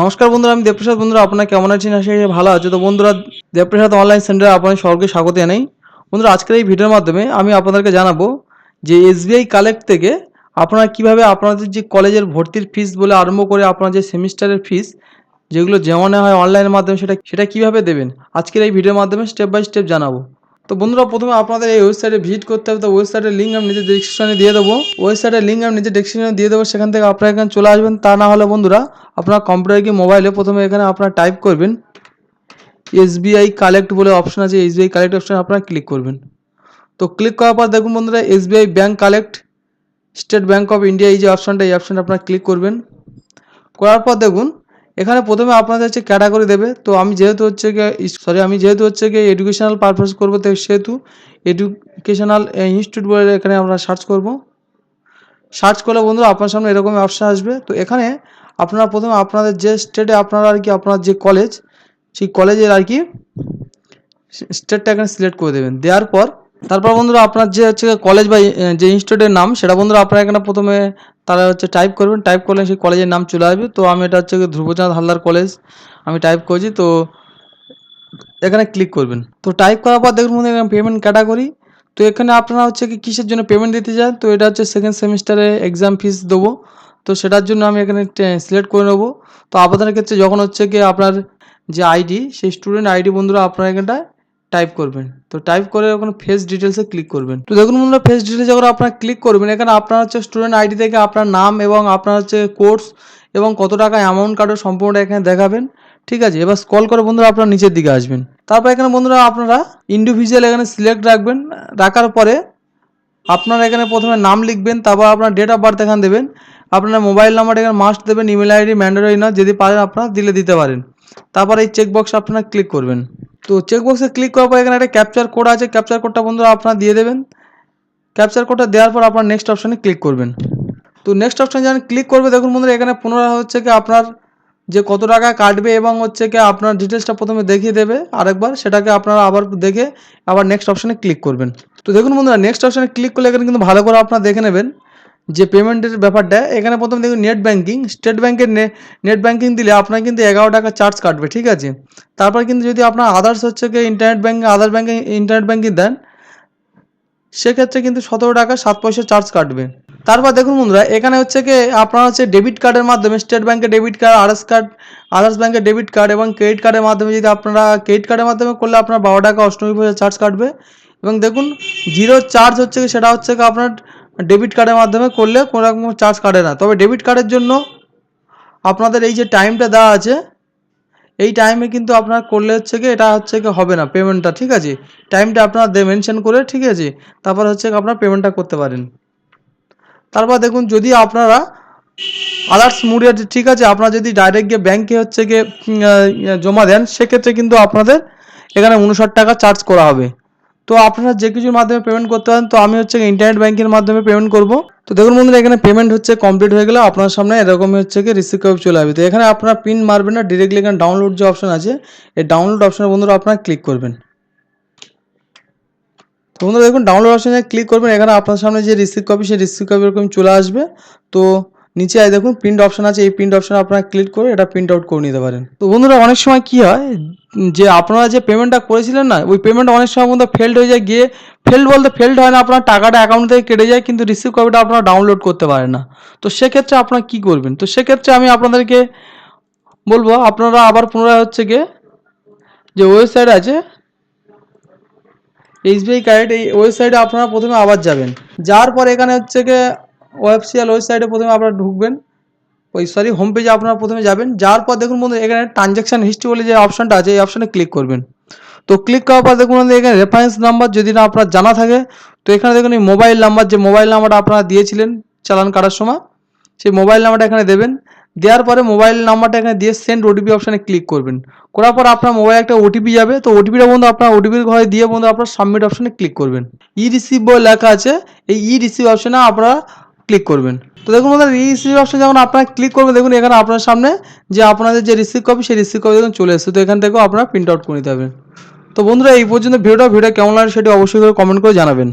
নমস্কার বন্ধুরা, আমি দেবপ্রসাদ। বন্ধুরা, আপনারা কেমন আছেন? করি ভালো আছে। তো বন্ধুরা, দেবপ্রসাদ অনলাইন সেন্টারে আপনাদের সকলকে স্বাগত জানাই। বন্ধুরা, আজকের এই ভিডিওর মাধ্যমে আমি আপনাদেরকে জানাব যে এসবিআই কালেক্ট থেকে আপনারা কীভাবে আপনাদের যে কলেজের ভর্তির ফিস বলে আরম্ভ করে আপনার যে সেমিস্টারের ফিস যেগুলো জমা নেওয়া হয় অনলাইনের মাধ্যমে, সেটা সেটা কীভাবে দেবেন? আজকের এই ভিডিওর মাধ্যমে স্টেপ বাই স্টেপ জানাব। তো বন্ধুরা, প্রথমে আপনাদের এই ওয়েবসাইটে ভিজিট করতে হবে। তো ওয়েবসাইটের লিঙ্ক আমি নিজের ডিসক্রিপশনে দিয়ে দেবো। ওয়েবসাইটের লিঙ্ক আমি নিচে ডিসক্রিপশনে দিয়ে দেবো। সেখান থেকে আপনারা এখানে চলে আসবেন। তা না হলে বন্ধুরা, আপনার কম্পিউটারে কি মোবাইলে প্রথমে এখানে আপনারা টাইপ করবেন। এসবিআই কালেক্ট বলে অপশন আছে। এসবিআই কালেক্ট অপশন আপনারা ক্লিক করবেন। তো ক্লিক করার পর দেখুন বন্ধুরা SBI bank collect state bank of India এই যে অপশনটা এই অপশনটা আপনারা ক্লিক করবেন। করার পর দেখুন এখানে প্রথমে আপনাদের হচ্ছে ক্যাটাগরি দেবে। তো আমি যেহেতু হচ্ছে গিয়ে সরি আমি যেহেতু হচ্ছে গিয়ে এডুকেশনাল পারপাস করব, তো সেহেতু এডুকেশনাল ইনস্টিটিউট বলে এখানে আমরা সার্চ করব। সার্চ করলে বন্ধুরা আপনার সামনে এরকম অপশান আসবে। তো এখানে আপনারা প্রথমে আপনাদের যে স্টেটে আপনারা আর কি, আপনার যে কলেজ সেই কলেজের আর কি স্টেটটা এখানে সিলেক্ট করে দেবেন। দেওয়ার পর, তারপর বন্ধুরা আপনার যে হচ্ছে কলেজ বা যে ইনস্টিটিউটের নাম, সেটা বন্ধুরা আপনারা এখানে প্রথমে তারা হচ্ছে টাইপ করবেন টাইপ করলে সেই কলেজের নাম চলে আসবে। তো আমি এটা হচ্ছে ধ্রুবচাঁদ হালদার কলেজ আমি টাইপ করছি। তো এখানে ক্লিক করবেন। তো টাইপ করার পর দেখুন এখানে পেমেন্ট ক্যাটাগরি তো এখানে আপনারা হচ্ছে কি কিসের জন্য পেমেন্ট দিতে চান? তো এটা হচ্ছে সেকেন্ড সেমিস্টারে এক্সাম ফিস দেবো। তো সেটার জন্য আমি এখানে সিলেক্ট করে নেব। তো আবেদনের ক্ষেত্রে যখন হচ্ছে কি আপনার যে আইডি সেই স্টুডেন্ট আইডি বন্ধুরা আপনারা এখানটা টাইপ করবেন। তো টাইপ করে ওখানে ফেস ডিটেলসে ক্লিক করবেন। তো দেখুন বন্ধুরা ফেস ডিটেলস যখন আপনারা ক্লিক করবেন, এখানে আপনার হচ্ছে স্টুডেন্ট আইডি থেকে আপনার নাম এবং আপনার হচ্ছে কোর্স এবং কত টাকা অ্যামাউন্ট কার্ডও সম্পূর্ণটা এখানে দেখাবেন। ঠিক আছে? এবার স্কল করে বন্ধুরা আপনারা নিচের দিকে আসবেন। তারপর এখানে বন্ধুরা আপনারা ইন্ডিভিজুয়াল এখানে সিলেক্ট রাখবেন। রাখার পরে আপনারা এখানে প্রথমে নাম লিখবেন, তারপর আপনার ডেট অফ বার্থ এখানে দেবেন। আপনার মোবাইল নাম্বার এখানে মাস্ট দেবেন ইমেল আইডি ম্যান্ডেটরি না যদি পারেন আপনারা দিলে দিতে পারেন। তারপর এই চেক বক্স আপনারা ক্লিক করবেন। তো চেক বক্সে ক্লিক করার পর এখানে একটা ক্যাপচার কোড আছে। ক্যাপচার কোডটা বন্ধুরা আপনারা দিয়ে দেবেন। ক্যাপচার কোডটা দেওয়ার পর আপনার নেক্সট অপশানে ক্লিক করবেন। তো নেক্সট অপশানে যখন ক্লিক করবে, দেখুন বন্ধুরা, এখানে পুনরায় হচ্ছে কি আপনার যে কত টাকা কাটবে এবং হচ্ছে কি আপনার ডিটেলসটা প্রথমে দেখিয়ে দেবে আরেকবার। সেটাকে আপনারা আবার দেখে আবার নেক্সট অপশানে ক্লিক করবেন। তো দেখুন বন্ধুরা নেক্সট অপশানে ক্লিক করলে এখানে কিন্তু ভালো করে আপনারা দেখে নেবেন। যে পেমেন্টের ব্যাপারটা, এখানে প্রথমে দেখুন নেট ব্যাঙ্কিং স্টেট ব্যাঙ্কের নেট ব্যাঙ্কিং দিলে আপনার কিন্তু এগারো টাকা চার্জ কাটবে, ঠিক আছে? তারপর কিন্তু যদি আপনার আদার্স হচ্ছে কি internet banking other banking internet banking দেন, সেক্ষেত্রে কিন্তু সতেরো টাকা সাত পয়সা চার্জ কাটবে। তারপর দেখুন বন্ধুরা, এখানে হচ্ছে কি আপনার হচ্ছে ডেবিট কার্ডের মাধ্যমে স্টেট ব্যাঙ্কের debit card others card others ব্যাঙ্কের ডেবিট কার্ড এবং ক্রেডিট কার্ডের মাধ্যমে যদি আপনারা ক্রেডিট কার্ডের মাধ্যমে করলে আপনার বারো টাকা অষ্টমী পয়সা চার্জ কাটবে। এবং দেখুন জিরো চার্জ হচ্ছে কি সেটা হচ্ছে কি আপনার ডেবিট কার্ডের মাধ্যমে করলে কোনো রকম চার্জ কাটে না। তবে ডেবিট কার্ডের জন্য আপনাদের এই যে টাইমটা দেওয়া আছে, এই টাইমে কিন্তু আপনার করলে হচ্ছে কি, এটা হচ্ছে কি হবে না পেমেন্টটা ঠিক আছে? টাইমটা আপনারা মেনশন করে, ঠিক আছে? তারপর হচ্ছে আপনার পেমেন্টটা করতে পারেন। তারপর দেখুন, যদি আপনারা আদার্স মুডে ঠিক আছে? আপনারা যদি ডাইরেক্ট গিয়ে ব্যাংকে হচ্ছে গিয়ে জমা দেন, সেক্ষেত্রে কিন্তু আপনাদের এখানে উনষাট টাকা চার্জ করা হবে। তো আপনারা যে কিছুর মাধ্যমে পেমেন্ট করতে পারেন, তো আমি হচ্ছে ইন্টারনেট ব্যাংকের মাধ্যমে পেমেন্ট করব। তো দেখুন বন্ধুরা, এখানে পেমেন্ট হচ্ছে কমপ্লিট হয়ে গেলে আপনার সামনে এরকমই হচ্ছে কি রিসিভ কপি চলে আসবে। তো এখানে আপনারা পিন মারবেন না ডিরেক্টলি এখানে ডাউনলোড যে অপশন আছে, এই ডাউনলোড অপশনে বন্ধুরা আপনারা ক্লিক করবেন। তো বন্ধুরা, দেখুন ডাউনলোড অপশনে ক্লিক করবেন, এখানে আপনার সামনে যে রিসিভ কপি সেই রিসিভ কপি এরকম চলে আসবে। তো নিচে দেখুন প্রিন্ট অপশন আছে, এই প্রিন্ট অপশনে আপনারা ক্লিক করে এটা প্রিন্ট আউট করে নিতে পারেন। তো বন্ধুরা, অনেক সময় কি হয়, যে আপনারা যে পেমেন্টটা করেছিলেন না, ওই পেমেন্ট অনেক সময় বন্ধু ফেল্ড হয়ে যায়, গিয়ে ফেল্ড বলতে ফেল্ড হয় না, আপনার টাকাটা অ্যাকাউন্ট থেকে কেটে যায়, কিন্তু রিসিভ কপিটা আপনারা ডাউনলোড করতে পারেন না। তো সেক্ষেত্রে আপনারা কি করবেন? তো সেক্ষেত্রে আমি আপনাদেরকে বলব, আপনারা আবার পুনরায় হচ্ছে গিয়ে যে ওয়েবসাইট আছে এসবিআই কার্ড এই ওয়েবসাইটে আপনারা প্রথমে আবার যাবেন। যাওয়ার পর এখানে হচ্ছে গিয়ে ওয়েবসিয়াল ওয়েবসাইটে প্রথমে আপনারা ঢুকবেন। ওই সরি হোম পেজে আপনারা প্রথমে যাবেন। যাওয়ার পর দেখুন বন্ধু, এখানে ট্রানজ্যাকশান হিস্ট্রি বলে যে অপশনটা আছে, এই অপশানে ক্লিক করবেন। তো ক্লিক করার পর দেখুন এখানে রেফারেন্স নাম্বার যদি না আপনার জানা থাকে, তো এখানে দেখুন এই মোবাইল নাম্বার যে মোবাইল নাম্বারটা আপনারা দিয়েছিলেন চালান কাটার সময়, সেই মোবাইল নাম্বারটা এখানে দেবেন। দেওয়ার পরে মোবাইল নাম্বারটা এখানে দিয়ে সেন্ড ওটিপি অপশানে ক্লিক করবেন। করার পর আপনার মোবাইলে একটা ওটিপি যাবে, তো ওটিপিটা বন্ধু আপনার ওটিপির ঘরে দিয়ে বন্ধু আপনার সাবমিট অপশানে ক্লিক করবেন। ই রিসিভ বলে লেখা আছে, এই ই রিসিভ অপশানে আপনারা ক্লিক করবেন। তো দেখুন বন্ধুরা রিসিভ অপশন যখন আপনারা ক্লিক করবেন, দেখুন এখানে আপনার সামনে যে আপনাদের যে রিসিভ কপি সেই রিসিভ কপি দেখুন চলে এসেছে। তো এখান থেকেও আপনারা প্রিন্ট আউট করে নিতে হবে। তো বন্ধুরা, এই পর্যন্ত ভিডিওটা ভিডিও কেমন লাগে সেটি অবশ্যই করে কমেন্ট করে জানাবেন।